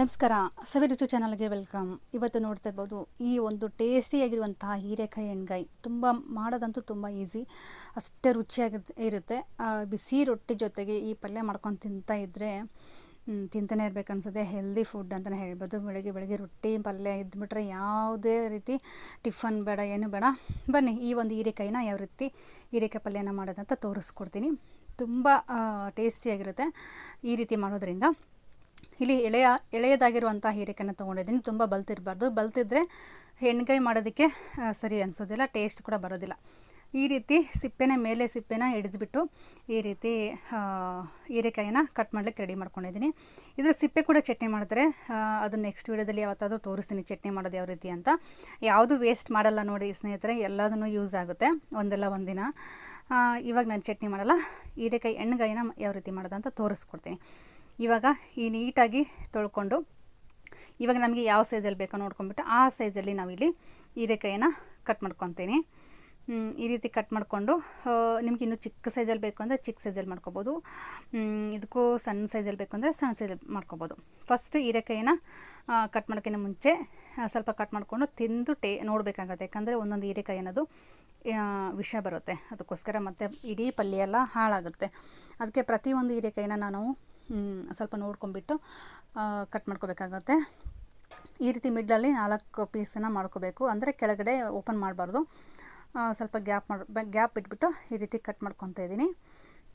ನಮಸ್ಕಾರ. ಸವಿ ರುಚಿ ಚಾನಲ್ಗೆ ವೆಲ್ಕಮ್. ಇವತ್ತು ನೋಡ್ತಾ ಇರ್ಬೋದು, ಈ ಒಂದು ಟೇಸ್ಟಿಯಾಗಿರುವಂತಹ ಹೀರೆಕಾಯಿ ಎಣ್ಗಾಯಿ ತುಂಬ ಮಾಡೋದಂತೂ ತುಂಬ ಈಸಿ, ಅಷ್ಟೇ ರುಚಿಯಾಗಿ ಇರುತ್ತೆ. ಬಿಸಿ ರೊಟ್ಟಿ ಜೊತೆಗೆ ಈ ಪಲ್ಯ ಮಾಡ್ಕೊಂಡು ತಿಂತಾ ಇದ್ದರೆ ತಿಂತಾನೆ ಇರಬೇಕು ಅನ್ಸುತ್ತೆ. ಹೆಲ್ದಿ ಫುಡ್ ಅಂತಲೇ ಹೇಳ್ಬೋದು. ಬೆಳಗ್ಗೆ ಬೆಳಗ್ಗೆ ರೊಟ್ಟಿ, ಪಲ್ಯ ಇದ್ದುಬಿಟ್ರೆ ಯಾವುದೇ ರೀತಿ ಟಿಫನ್ ಬೇಡ, ಏನು ಬೇಡ. ಬನ್ನಿ, ಈ ಒಂದು ಹೀರೆಕಾಯಿನ ಯಾವ ರೀತಿ ಹೀರೆಕಾಯಿ ಪಲ್ಯನ ಮಾಡೋದಂತ ತೋರಿಸ್ಕೊಡ್ತೀನಿ. ತುಂಬ ಟೇಸ್ಟಿಯಾಗಿರುತ್ತೆ ಈ ರೀತಿ ಮಾಡೋದ್ರಿಂದ. ಇಲ್ಲಿ ಎಳೆಯ, ಎಳೆಯದಾಗಿರುವಂಥ ಹೀರೆಕಾಯನ್ನು ತೊಗೊಂಡಿದ್ದೀನಿ. ತುಂಬ ಬಲ್ತಿರಬಾರ್ದು. ಬಲ್ತಿದ್ರೆ ಹೆಣ್ಗಾಯಿ ಮಾಡೋದಕ್ಕೆ ಸರಿ ಅನಿಸೋದಿಲ್ಲ. ಟೇಸ್ಟ್ ಕೂಡ ಬರೋದಿಲ್ಲ. ಈ ರೀತಿ ಸಿಪ್ಪೆನ ಮೇಲೆ ಸಿಪ್ಪೆನ ಹಿಡಿದ್ಬಿಟ್ಟು ಈ ರೀತಿ ಹೀರೆಕಾಯಿನ ಕಟ್ ಮಾಡ್ಲಿಕ್ಕೆ ರೆಡಿ ಮಾಡ್ಕೊಂಡಿದ್ದೀನಿ. ಇದರ ಸಿಪ್ಪೆ ಕೂಡ ಚಟ್ನಿ ಮಾಡಿದ್ರೆ ಅದು ನೆಕ್ಸ್ಟ್ ವೀಡಿಯೋದಲ್ಲಿ ಯಾವತ್ತಾದರೂ ತೋರಿಸ್ತೀನಿ ಚಟ್ನಿ ಮಾಡೋದು ಯಾವ ರೀತಿ ಅಂತ. ಯಾವುದು ವೇಸ್ಟ್ ಮಾಡಲ್ಲ ನೋಡಿ ಸ್ನೇಹಿತರೆ, ಎಲ್ಲದನ್ನು ಯೂಸ್ ಆಗುತ್ತೆ. ಒಂದಲ್ಲ ಒಂದಿನ. ಇವಾಗ ನಾನು ಚಟ್ನಿ ಮಾಡಲ್ಲ. ಹೀರೆಕಾಯಿ ಎಣ್ಣೆಗಾಯಿನ ಯಾವ ರೀತಿ ಮಾಡೋದಂತ ತೋರಿಸ್ಕೊಡ್ತೀನಿ. ಇವಾಗ ಈ ನೀಟಾಗಿ ತೊಳ್ಕೊಂಡು ಇವಾಗ ನಮಗೆ ಯಾವ ಸೈಜಲ್ಲಿ ಬೇಕೋ ನೋಡ್ಕೊಂಬಿಟ್ಟು ಆ ಸೈಜಲ್ಲಿ ನಾವಿಲ್ಲಿ ಹೀರೆಕಾಯಿನ ಕಟ್ ಮಾಡ್ಕೊತೀನಿ. ಈ ರೀತಿ ಕಟ್ ಮಾಡಿಕೊಂಡು ನಿಮ್ಗೆ ಇನ್ನೂ ಚಿಕ್ಕ ಸೈಜಲ್ಲಿ ಬೇಕು ಅಂದರೆ ಚಿಕ್ಕ ಸೈಜಲ್ಲಿ ಮಾಡ್ಕೊಬೋದು. ಇದಕ್ಕೂ ಸಣ್ಣ ಸೈಜಲ್ಲಿ ಬೇಕು ಅಂದರೆ ಸಣ್ಣ ಸೈಜಲ್ಲಿ ಮಾಡ್ಕೊಬೋದು. ಫಸ್ಟ್ ಹೀರೆಕಾಯಿನ ಕಟ್ ಮಾಡೋಕ್ಕಿಂತ ಮುಂಚೆ ಸ್ವಲ್ಪ ಕಟ್ ಮಾಡಿಕೊಂಡು ತಿಂದು ಟೇ, ನೋಡಬೇಕಾಗತ್ತೆ. ಯಾಕಂದರೆ ಒಂದೊಂದು ಹೀರೆಕಾಯಿ ಅನ್ನೋದು ವಿಷ ಬರುತ್ತೆ. ಅದಕ್ಕೋಸ್ಕರ ಮತ್ತು ಇಡೀ ಪಲ್ಯ ಎಲ್ಲ ಹಾಳಾಗುತ್ತೆ. ಅದಕ್ಕೆ ಪ್ರತಿಯೊಂದು ಹೀರೆಕಾಯಿನ ನಾನು ಸ್ವಲ್ಪ ನೋಡ್ಕೊಂಬಿಟ್ಟು ಕಟ್ ಮಾಡ್ಕೋಬೇಕಾಗತ್ತೆ. ಈ ರೀತಿ ಮಿಡ್ಲಲ್ಲಿ ನಾಲ್ಕು ಪೀಸನ್ನು ಮಾಡ್ಕೋಬೇಕು. ಅಂದರೆ ಕೆಳಗಡೆ ಓಪನ್ ಮಾಡಬಾರ್ದು. ಸ್ವಲ್ಪ ಗ್ಯಾಪ್ ಮಾಡಿ ಗ್ಯಾಪ್ ಬಿಟ್ಬಿಟ್ಟು ಈ ರೀತಿ ಕಟ್ ಮಾಡ್ಕೊತಾ ಇದ್ದೀನಿ.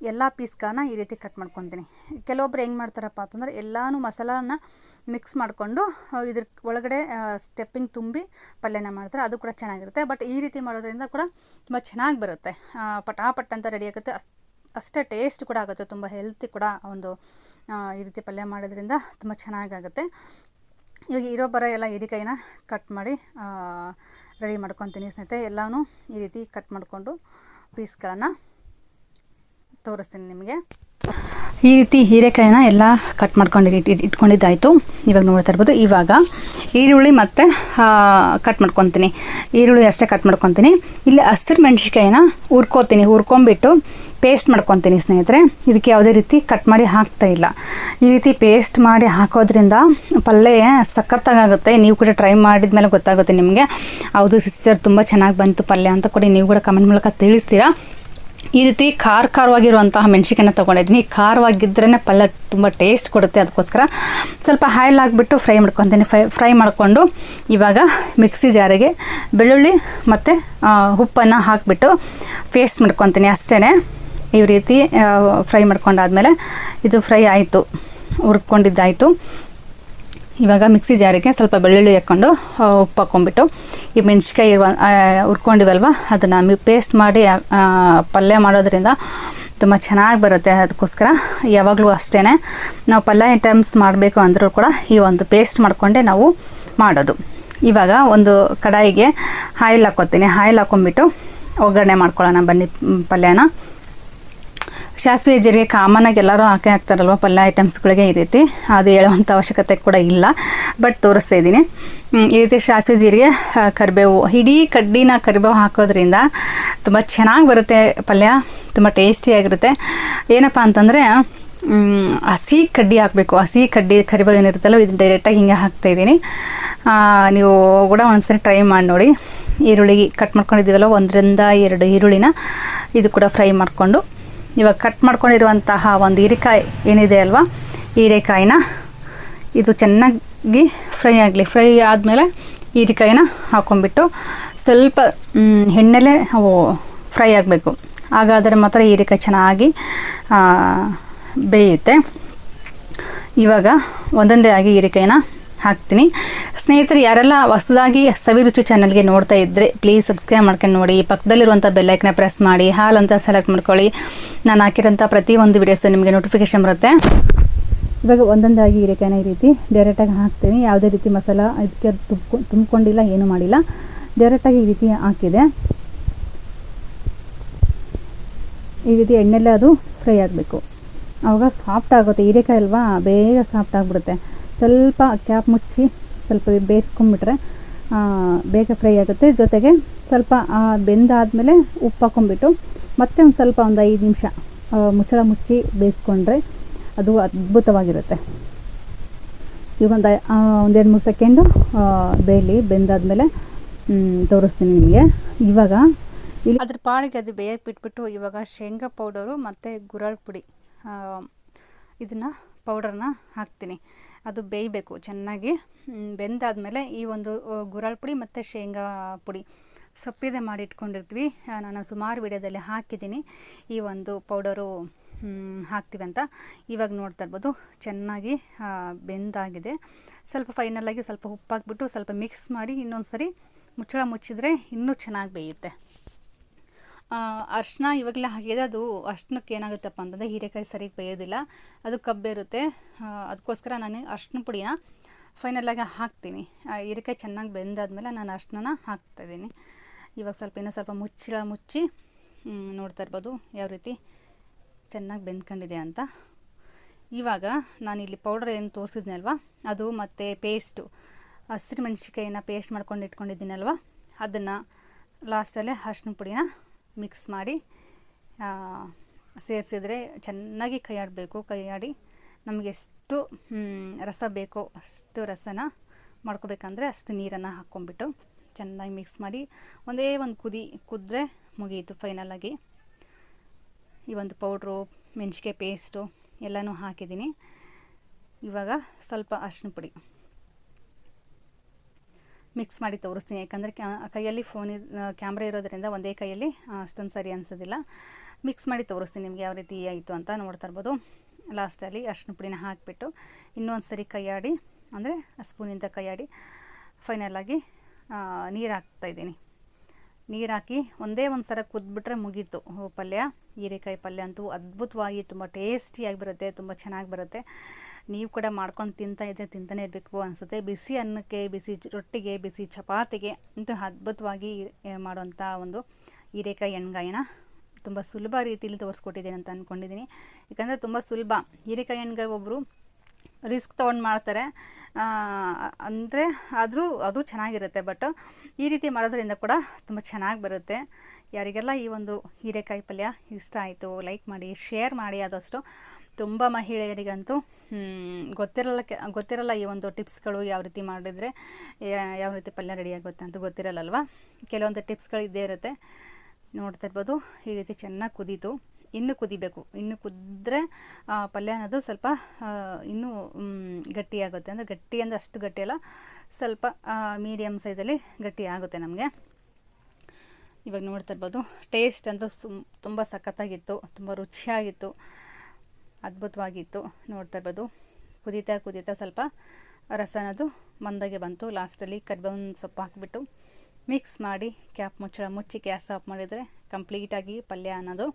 ಎಲ್ಲ ಪೀಸ್ಗಳನ್ನ ಈ ರೀತಿ ಕಟ್ ಮಾಡ್ಕೊತೀನಿ. ಕೆಲವೊಬ್ರು ಹೆಂಗೆ ಮಾಡ್ತಾರಪ್ಪ ಅಂತಂದರೆ ಎಲ್ಲನೂ ಮಸಾಲಾನ ಮಿಕ್ಸ್ ಮಾಡಿಕೊಂಡು ಇದ್ರ ಒಳಗಡೆ ಸ್ಟೆಪ್ಪಿಂಗ್ ತುಂಬಿ ಪಲ್ಯನ ಮಾಡ್ತಾರೆ. ಅದು ಕೂಡ ಚೆನ್ನಾಗಿರುತ್ತೆ. ಬಟ್ ಈ ರೀತಿ ಮಾಡೋದ್ರಿಂದ ಕೂಡ ತುಂಬ ಚೆನ್ನಾಗಿ ಬರುತ್ತೆ. ಪಟಾಪಟ್ ಅಂತ ರೆಡಿ ಆಗುತ್ತೆ. ಅಷ್ಟೇ ಟೇಸ್ಟ್ ಕೂಡ ಆಗುತ್ತೆ, ತುಂಬ ಹೆಲ್ತಿ ಕೂಡ ಒಂದು ಈ ರೀತಿ ಪಲ್ಯ ಮಾಡೋದ್ರಿಂದ ತುಂಬ ಚೆನ್ನಾಗಾಗುತ್ತೆ ಇವಾಗ ಇರೋ ಬರೋ ಎಲ್ಲ ಹೀರೆಕಾಯಿನ ಕಟ್ ಮಾಡಿ ರೆಡಿ ಮಾಡ್ಕೊತೀನಿ ಸ್ನೇಹಿತರೆ. ಎಲ್ಲನೂ ಈ ರೀತಿ ಕಟ್ ಮಾಡಿಕೊಂಡು ಪೀಸ್ಗಳನ್ನು ತೋರಿಸ್ತೀನಿ ನಿಮಗೆ. ಈ ರೀತಿ ಹೀರೆಕಾಯಿನ ಎಲ್ಲ ಕಟ್ ಮಾಡ್ಕೊಂಡು ಇಟ್, ಇಟ್- ಇಟ್ಕೊಂಡಿದ್ದಾಯಿತು. ಇವಾಗ ನೋಡ್ತಾ ಇರ್ಬೋದು, ಇವಾಗ ಈರುಳ್ಳಿ ಮತ್ತು ಕಟ್ ಮಾಡ್ಕೊತೀನಿ. ಈರುಳ್ಳಿ ಅಷ್ಟೇ ಕಟ್ ಮಾಡ್ಕೊತೀನಿ. ಇಲ್ಲಿ ಹಸಿರು ಮೆಣಸಿಕಾಯಿನ ಹುರ್ಕೋತೀನಿ ಹುರ್ಕೊಂಬಿಟ್ಟು ಪೇಸ್ಟ್ ಮಾಡ್ಕೊತೀನಿ ಸ್ನೇಹಿತರೆ. ಇದಕ್ಕೆ ಯಾವುದೇ ರೀತಿ ಕಟ್ ಮಾಡಿ ಹಾಕ್ತಾ ಇಲ್ಲ. ಈ ರೀತಿ ಪೇಸ್ಟ್ ಮಾಡಿ ಹಾಕೋದ್ರಿಂದ ಪಲ್ಯ ಸಖತ್ತಾಗುತ್ತೆ ನೀವು ಕೂಡ ಟ್ರೈ ಮಾಡಿದ ಮೇಲೆ ಗೊತ್ತಾಗುತ್ತೆ ನಿಮಗೆ. ಹೌದು ಸಿಸ್ಟರ್ ತುಂಬ ಚೆನ್ನಾಗಿ ಬಂತು ಪಲ್ಯ ಅಂತ ಕೂಡ. ನೀವು ಕೂಡ ಕಮೆಂಟ್ ಮೂಲಕ ತಿಳಿಸ್ತೀರಾ? ಈ ರೀತಿ ಖಾರ ಖಾರವಾಗಿರುವಂತಹ ಮೆಣಸಿಕಾಯನ್ನ ತೊಗೊಂಡಿದ್ದೀನಿ. ಖಾರವಾಗಿದ್ರೇ ಪಲ್ಯ ತುಂಬ ಟೇಸ್ಟ್ ಕೊಡುತ್ತೆ ಅದಕ್ಕೋಸ್ಕರ. ಸ್ವಲ್ಪ ಹಾಯಲ್ ಹಾಕ್ಬಿಟ್ಟು ಫ್ರೈ ಮಾಡ್ಕೊತೀನಿ. ಫ್ರೈ ಫ್ರೈ ಮಾಡಿಕೊಂಡು ಇವಾಗ ಮಿಕ್ಸಿ ಜಾರಿಗೆ ಬೆಳ್ಳುಳ್ಳಿ ಮತ್ತು ಉಪ್ಪನ್ನು ಹಾಕಿಬಿಟ್ಟು ಪೇಸ್ಟ್ ಮಾಡ್ಕೊತೀನಿ ಅಷ್ಟೇ ಈ ರೀತಿ ಫ್ರೈ ಮಾಡ್ಕೊಂಡಾದ್ಮೇಲೆ ಇದು ಫ್ರೈ ಆಯಿತು. ಹುರ್ಕೊಂಡಿದ್ದಾಯಿತು. ಇವಾಗ ಮಿಕ್ಸಿ ಜಾರಿಗೆ ಸ್ವಲ್ಪ ಬೆಳ್ಳುಳ್ಳಿ ಹಾಕ್ಕೊಂಡು ಉಪ್ಪು ಹಾಕ್ಕೊಂಬಿಟ್ಟು ಈ ಮೆಣಸಿಕಾಯಿ ಇರುವ ಹುರ್ಕೊಂಡಿವಲ್ವ, ಅದನ್ನು ಪೇಸ್ಟ್ ಮಾಡಿ ಪಲ್ಯ ಮಾಡೋದ್ರಿಂದ ತುಂಬ ಚೆನ್ನಾಗಿ ಬರುತ್ತೆ ಅದಕ್ಕೋಸ್ಕರ. ಯಾವಾಗಲೂ ಅಷ್ಟೇ ನಾವು ಪಲ್ಯ ಐಟಮ್ಸ್ ಮಾಡಬೇಕು ಅಂದರೂ ಕೂಡ ಈ ಒಂದು ಪೇಸ್ಟ್ ಮಾಡಿಕೊಂಡೆ ನಾವು ಮಾಡೋದು. ಇವಾಗ ಒಂದು ಕಡಾಯಿಗೆ ಆಯಿಲ್ ಹಾಕ್ಕೊತೀನಿ ಆಯಿಲ್ ಹಾಕ್ಕೊಂಬಿಟ್ಟು ಒಗ್ಗರಣೆ ಮಾಡ್ಕೊಳ್ಳೋಣ ಬನ್ನಿ ಪಲ್ಯನ. ಸಾಸಿವೆ ಜೀರಿಗೆ ಕಾಮನಾಗಿ ಎಲ್ಲರೂ ಹಾಕಿ ಹಾಕ್ತಾರಲ್ವ? ಪಲ್ಯ ಐಟಮ್ಸ್ಗಳಿಗೆ ಈ ರೀತಿ. ಅದು ಹೇಳುವಂಥ ಅವಶ್ಯಕತೆ ಕೂಡ ಇಲ್ಲ. ಬಟ್ ತೋರಿಸ್ತಾ ಇದ್ದೀನಿ. ಈ ರೀತಿ ಸಾಸಿವೆ ಜೀರಿಗೆ ಕರಿಬೇವು. ಇಡೀ ಕಡ್ಡಿನ ಕರಿಬೇವು ಹಾಕೋದ್ರಿಂದ ತುಂಬ ಚೆನ್ನಾಗಿ ಬರುತ್ತೆ ಪಲ್ಯ. ತುಂಬ ಟೇಸ್ಟಿಯಾಗಿರುತ್ತೆ ಏನಪ್ಪ ಅಂತಂದರೆ ಹಸಿ ಕಡ್ಡಿ ಹಾಕಬೇಕು. ಹಸಿ ಕಡ್ಡಿ, ಕರಿಬೇವು ಏನಿರುತ್ತಲ್ಲ, ಇದನ್ನು ಡೈರೆಕ್ಟಾಗಿ ಹಿಂಗೆ ಹಾಕ್ತಾಯಿದ್ದೀನಿ ನೀವು ಕೂಡ ಒಂದ್ಸರಿ ಟ್ರೈ ಮಾಡಿ ನೋಡಿ. ಈರುಳ್ಳಿ ಕಟ್ ಮಾಡ್ಕೊಂಡಿದ್ದೀವಲ್ಲ, ಒಂದರಿಂದ ಎರಡು ಈರುಳ್ಳಿನ ಇದು ಕೂಡ ಫ್ರೈ ಮಾಡಿಕೊಂಡು ಇವಾಗ ಕಟ್ ಮಾಡ್ಕೊಂಡಿರುವಂತಹ ಒಂದು ಹೀರೆಕಾಯಿ ಏನಿದೆ ಅಲ್ವಾ? ಹೀರೆಕಾಯಿನ ಇದು ಚೆನ್ನಾಗಿ ಫ್ರೈ ಆಗಲಿ, ಫ್ರೈ ಆದಮೇಲೆ ಹೀರೆಕಾಯಿನ ಹಾಕ್ಕೊಂಡ್ಬಿಟ್ಟು ಸ್ವಲ್ಪ ಎಣ್ಣೆಲೆ ಅವು ಫ್ರೈ ಆಗಬೇಕು. ಹಾಗಾದರೆ ಮಾತ್ರ ಹೀರೆಕಾಯಿ ಚೆನ್ನಾಗಿ ಬೇಯುತ್ತೆ. ಇವಾಗ ಒಂದೊಂದೇ ಆಗಿ ಹೀರೆಕಾಯಿನ ಹಾಕ್ತೀನಿ. ಸ್ನೇಹಿತರು, ಯಾರೆಲ್ಲ ಹೊಸದಾಗಿ ಸವಿರುಚಿ ಚಾನಲ್ಗೆ ನೋಡ್ತಾ ಇದ್ದರೆ ಪ್ಲೀಸ್ ಸಬ್ಸ್ಕ್ರೈಬ್ ಮಾಡ್ಕೊಂಡು ನೋಡಿ. ಪಕ್ಕದಲ್ಲಿರುವಂಥ ಬೆಲ್ಲೈಕ್ನ ಪ್ರೆಸ್ ಮಾಡಿ, ಹಾಲು ಅಂತ ಸೆಲೆಕ್ಟ್ ಮಾಡ್ಕೊಳ್ಳಿ. ನಾನು ಹಾಕಿರೋಂಥ ಪ್ರತಿಯೊಂದು ವಿಡಿಯೋಸ್ ನಿಮಗೆ ನೋಟಿಫಿಕೇಶನ್ ಬರುತ್ತೆ. ಇವಾಗ ಒಂದೊಂದಾಗಿ ಹೀರೆಕಾಯಿನ ಈ ರೀತಿ ಡೈರೆಕ್ಟಾಗಿ ಹಾಕ್ತೀನಿ. ಯಾವುದೇ ರೀತಿ ಮಸಾಲ ಇದಕ್ಕೆ ತುಂಬ ತುಂಬಿಕೊಂಡಿಲ್ಲ, ಏನೂ ಮಾಡಿಲ್ಲ. ಡೈರೆಕ್ಟಾಗಿ ಈ ರೀತಿ ಹಾಕಿದೆ. ಈ ರೀತಿ ಎಣ್ಣೆಲ್ಲೇ ಅದು ಫ್ರೈ ಆಗಬೇಕು. ಆವಾಗ ಸಾಫ್ಟ್ ಆಗುತ್ತೆ. ಹೀರೆಕಾಯಿ ಅಲ್ವಾ, ಬೇಗ ಸಾಫ್ಟ್ ಆಗಿಬಿಡುತ್ತೆ. ಸ್ವಲ್ಪ ಕ್ಯಾಪ್ ಮುಚ್ಚಿ ಸ್ವಲ್ಪ ಬೇಯಿಸ್ಕೊಂಬಿಟ್ರೆ ಬೇಗ ಫ್ರೈ ಆಗುತ್ತೆ. ಜೊತೆಗೆ ಸ್ವಲ್ಪ ಬೆಂದಾದ್ಮೇಲೆ ಉಪ್ಪು ಹಾಕ್ಕೊಂಬಿಟ್ಟು ಮತ್ತೆ ಒಂದು ಸ್ವಲ್ಪ ಒಂದು ಐದು ನಿಮಿಷ ಮುಚ್ಚಳ ಮುಚ್ಚಿ ಬೇಯಿಸ್ಕೊಂಡ್ರೆ ಅದು ಅದ್ಭುತವಾಗಿರುತ್ತೆ. ಈಗ ಒಂದು ಒಂದೆರಡು ಮೂರು ಸೆಕೆಂಡು ಬೇಯಲಿ, ಬೆಂದಾದಮೇಲೆ ತೋರಿಸ್ತೀನಿ ನಿಮಗೆ. ಇವಾಗ ಇಲ್ಲಿ ಅದ್ರ ಪಾಡಿಗೆ ಅದು ಬೇಯಕ್ಕೆ ಬಿಟ್ಬಿಟ್ಟು ಇವಾಗ ಶೇಂಗಾ ಪೌಡರು ಮತ್ತು ಗುರಾಳ್ ಪುಡಿ ಇದನ್ನು ಪೌಡರ್ನ ಹಾಕ್ತೀನಿ. ಅದು ಬೇಯಬೇಕು ಚೆನ್ನಾಗಿ ಬೆಂದಾದಮೇಲೆ ಈ ಒಂದು ಗುರಾಳ್ ಪುಡಿ ಮತ್ತು ಶೇಂಗಾ ಪುಡಿ. ಸೊಪ್ಪಿದೆ ಮಾಡಿಟ್ಕೊಂಡಿರ್ತೀವಿ ನಾನು ಸುಮಾರು ವಿಡಿಯೋದಲ್ಲಿ ಹಾಕಿದ್ದೀನಿ. ಈ ಒಂದು ಪೌಡರು ಹಾಕ್ತೀವಿ ಅಂತ. ಇವಾಗ ನೋಡ್ತಾ ಇರ್ಬೋದು. ಚೆನ್ನಾಗಿ ಬೆಂದಾಗಿದೆ. ಸ್ವಲ್ಪ ಫೈನಲಾಗಿ ಸ್ವಲ್ಪ ಉಪ್ಪು ಹಾಕ್ಬಿಟ್ಟು ಸ್ವಲ್ಪ ಮಿಕ್ಸ್ ಮಾಡಿ ಇನ್ನೊಂದು ಸರಿ ಮುಚ್ಚಳ ಮುಚ್ಚಿದ್ರೆ ಇನ್ನೂ ಚೆನ್ನಾಗಿ ಬೇಯುತ್ತೆ. ಅರ್ಶಿನ ಇವಾಗಲೇ ಹಾಕಿದೆ ಅದು ಅರ್ಶಿನಕ್ಕೆ ಏನಾಗುತ್ತಪ್ಪ ಅಂತಂದರೆ ಹೀರೆಕಾಯಿ ಸರಿಗೆ ಬೇಯೋದಿಲ್ಲ, ಅದು ಕಬ್ಬಿರುತ್ತೆ ಅದಕ್ಕೋಸ್ಕರ ನಾನು ಅರ್ಶಿನ ಪುಡಿನ ಫೈನಲಾಗಿ ಹಾಕ್ತೀನಿ. ಹೀರೆಕಾಯಿ ಚೆನ್ನಾಗಿ ಬೆಂದಾದ್ಮೇಲೆ ನಾನು ಅರ್ಶಿನ ಹಾಕ್ತಾಯಿದ್ದೀನಿ ಇವಾಗ ಸ್ವಲ್ಪ ಇನ್ನೂ ಸ್ವಲ್ಪ ಮುಚ್ಚಳ ಮುಚ್ಚಿ ನೋಡ್ತಾ ಇರ್ಬೋದು ಯಾವ ರೀತಿ ಚೆನ್ನಾಗಿ ಬೆಂದ್ಕೊಂಡಿದೆ ಅಂತ. ಇವಾಗ ನಾನು ಇಲ್ಲಿ ಪೌಡರ್ ಏನು ತೋರಿಸಿದ್ನಲ್ವ, ಅದು ಮತ್ತು ಪೇಸ್ಟು ಹಸಿರು ಮೆಣಸಿಕಾಯಿನ ಪೇಸ್ಟ್ ಮಾಡ್ಕೊಂಡು ಇಟ್ಕೊಂಡಿದ್ದೀನಲ್ವ, ಅದನ್ನು ಲಾಸ್ಟಲ್ಲೇ ಅರ್ಶಿನ ಪುಡಿನ ಮಿಕ್ಸ್ ಮಾಡಿ ಸೇರಿಸಿದರೆ ಚೆನ್ನಾಗಿ ಕೈಯಾಡಬೇಕು. ಕೈಯಾಡಿ ನಮಗೆ ಎಷ್ಟು ರಸ ಬೇಕೋ ಅಷ್ಟು ರಸನ ಮಾಡ್ಕೋಬೇಕಂದ್ರೆ ಅಷ್ಟು ನೀರನ್ನು ಹಾಕ್ಕೊಂಬಿಟ್ಟು ಚೆನ್ನಾಗಿ ಮಿಕ್ಸ್ ಮಾಡಿ ಒಂದೇ ಒಂದು ಕುದಿ, ಕುದ್ರೆ ಮುಗಿಯಿತು ಫೈನಲಾಗಿ ಈ ಒಂದು ಪೌಡ್ರು ಮೆಣಸಿಕಾಯಿ ಪೇಸ್ಟು ಎಲ್ಲನೂ ಹಾಕಿದ್ದೀನಿ. ಇವಾಗ ಸ್ವಲ್ಪ ಅರಿಶಿನ ಪುಡಿ. ಮಿಕ್ಸ್ ಮಾಡಿ ತೋರಿಸ್ತೀನಿ. ಯಾಕಂದರೆ ಕೈಯಲ್ಲಿ ಫೋನ್ ಕ್ಯಾಮ್ರಾ ಇರೋದ್ರಿಂದ ಒಂದೇ ಕೈಯಲ್ಲಿ ಅಷ್ಟೊಂದು ಸರಿ ಅನಿಸೋದಿಲ್ಲ. ಮಿಕ್ಸ್ ಮಾಡಿ ತೋರಿಸ್ತೀನಿ ನಿಮಗೆ ಯಾವ ರೀತಿ ಆಯಿತು ಅಂತ ನೋಡ್ತಾ ಇರ್ಬೋದು. ಲಾಸ್ಟಲ್ಲಿ ಅರ್ಶಿನ ಪುಡಿನ ಹಾಕಿಬಿಟ್ಟು ಇನ್ನೊಂದು ಸರಿ ಕೈಯಾಡಿ, ಅಂದರೆ ಸ್ಪೂನಿಂದ ಕೈಯಾಡಿ ಫೈನಲಾಗಿ ನೀರು ಹಾಕ್ತಾಯಿದ್ದೀನಿ ನೀರು ಹಾಕಿ ಒಂದೇ ಒಂದು ಸರ ಕುದ್ಬಿಟ್ರೆ ಮುಗೀತು. ಪಲ್ಯ, ಹೀರೆಕಾಯಿ ಪಲ್ಯ ಅಂತೂ ಅದ್ಭುತವಾಗಿ ತುಂಬ ಟೇಸ್ಟಿಯಾಗಿ ಬರುತ್ತೆ, ತುಂಬ ಚೆನ್ನಾಗಿ ಬರುತ್ತೆ. ನೀವು ಕೂಡ ಮಾಡ್ಕೊಂಡು ತಿಂತಾ ಇದ್ದರೆ ತಿಂತಾನೆ ಇರಬೇಕು ಅನಿಸುತ್ತೆ. ಬಿಸಿ ಅನ್ನಕ್ಕೆ, ಬಿಸಿ ರೊಟ್ಟಿಗೆ, ಬಿಸಿ ಚಪಾತಿಗೆ ಅಂತೂ ಅದ್ಭುತವಾಗಿ ಮಾಡುವಂಥ ಒಂದು ಹೀರೆಕಾಯಿ ಎಣ್ಗಾಯಿನ ತುಂಬ ಸುಲಭ ರೀತಿಯಲ್ಲಿ ತೋರಿಸ್ಕೊಟ್ಟಿದ್ದೀನಿ ಅಂತ ಅಂದ್ಕೊಂಡಿದ್ದೀನಿ ಯಾಕಂದರೆ ತುಂಬ ಸುಲಭ. ಹೀರೆಕಾಯಿ ಎಣ್ಗಾಯಿ ಒಬ್ಬರು ರಿಸ್ಕ್ ತೊಗೊಂಡು ಮಾಡ್ತಾರೆ. ಅಂದರೆ ಆದರೂ ಅದು ಚೆನ್ನಾಗಿರುತ್ತೆ, ಬಟ್ ಈ ರೀತಿ ಮಾಡೋದ್ರಿಂದ ಕೂಡ ತುಂಬ ಚೆನ್ನಾಗಿ ಬರುತ್ತೆ. ಯಾರಿಗೆಲ್ಲ ಈ ಒಂದು ಹೀರೆಕಾಯಿ ಪಲ್ಯ ಇಷ್ಟ ಆಯಿತು ಲೈಕ್ ಮಾಡಿ ಶೇರ್ ಮಾಡಿ ಆದಷ್ಟು ತುಂಬ ಮಹಿಳೆಯರಿಗಂತೂ ಗೊತ್ತಿರಲ್ಲ ಗೊತ್ತಿರಲ್ಲ ಈ ಒಂದು ಟಿಪ್ಸ್ಗಳು ಯಾವ ರೀತಿ ಮಾಡಿದರೆ ಯಾವ ರೀತಿ ಪಲ್ಯ ರೆಡಿ ಆಗುತ್ತೆ ಅಂತ ಗೊತ್ತಿರಲ್ಲಲ್ವ ಕೆಲವೊಂದು ಟಿಪ್ಸ್ಗಳು ಇದ್ದೇ ಇರುತ್ತೆ. ನೋಡ್ತಾ ಇರ್ಬೋದು, ಈ ರೀತಿ ಚೆನ್ನಾಗಿ ಕುದೀತು. ಇನ್ನೂ ಕುದಿಬೇಕು. ಇನ್ನು ಕುದ್ರೆ ಪಲ್ಯ ಅನ್ನೋದು ಸ್ವಲ್ಪ ಇನ್ನೂ ಗಟ್ಟಿಯಾಗುತ್ತೆ ಅಂದರೆ ಗಟ್ಟಿ ಅಂದರೆ ಅಷ್ಟು ಗಟ್ಟಿಯಲ್ಲ ಸ್ವಲ್ಪ ಮೀಡಿಯಮ್ ಸೈಜಲ್ಲಿ ಗಟ್ಟಿ ಆಗುತ್ತೆ ನಮಗೆ. ಇವಾಗ ನೋಡ್ತಾ ಇರ್ಬೋದು ಟೇಸ್ಟ್ ಅಂತೂ ಸುಮ್ ತುಂಬ ಸಖತ್ತಾಗಿತ್ತು, ತುಂಬ ರುಚಿಯಾಗಿತ್ತು, ಅದ್ಭುತವಾಗಿತ್ತು. ನೋಡ್ತಾ ಇರ್ಬೋದು, ಕುದೀತಾ ಕುದೀತಾ ಸ್ವಲ್ಪ ರಸ ಅನ್ನೋದು ಮಂದಾಗೆ ಬಂತು. ಲಾಸ್ಟಲ್ಲಿ ಕರಿಬೇವಿನ ಸೊಪ್ಪು ಹಾಕಿಬಿಟ್ಟು ಮಿಕ್ಸ್ ಮಾಡಿ ಕ್ಯಾಪ್ ಮುಚ್ಚಳ ಮುಚ್ಚಿ, ಗ್ಯಾಸ್ ಆಫ್ ಮಾಡಿದರೆ ಕಂಪ್ಲೀಟಾಗಿ ಪಲ್ಯ ಅನ್ನೋದು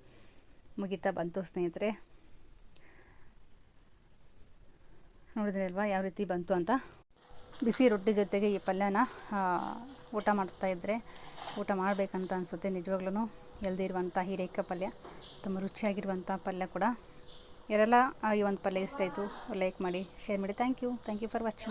ಮುಗಿತಾ ಬಂತು ಸ್ನೇಹಿತರೆ. ನೋಡಿದ್ರಿ ಅಲ್ವಾ ಯಾವ ರೀತಿ ಬಂತು ಅಂತ? ಬಿಸಿ ರೊಟ್ಟಿ ಜೊತೆಗೆ ಈ ಪಲ್ಯನ ಊಟ ಮಾಡ್ತಾ ಇದ್ದರೆ ಊಟ ಮಾಡಬೇಕಂತ ಅನಿಸುತ್ತೆ ನಿಜವಾಗ್ಲೂ ಎಲ್ದಿರುವಂಥ ಹೀರೆಕಾಯಿ ಪಲ್ಯ, ತುಂಬ ರುಚಿಯಾಗಿರುವಂಥ ಪಲ್ಯ ಕೂಡ. ಯಾರೆಲ್ಲ ಈ ಒಂದು ಪಲ್ಯ ಇಷ್ಟ ಆಯಿತು ಲೈಕ್ ಮಾಡಿ ಶೇರ್ ಮಾಡಿ. Thank you thank you for watching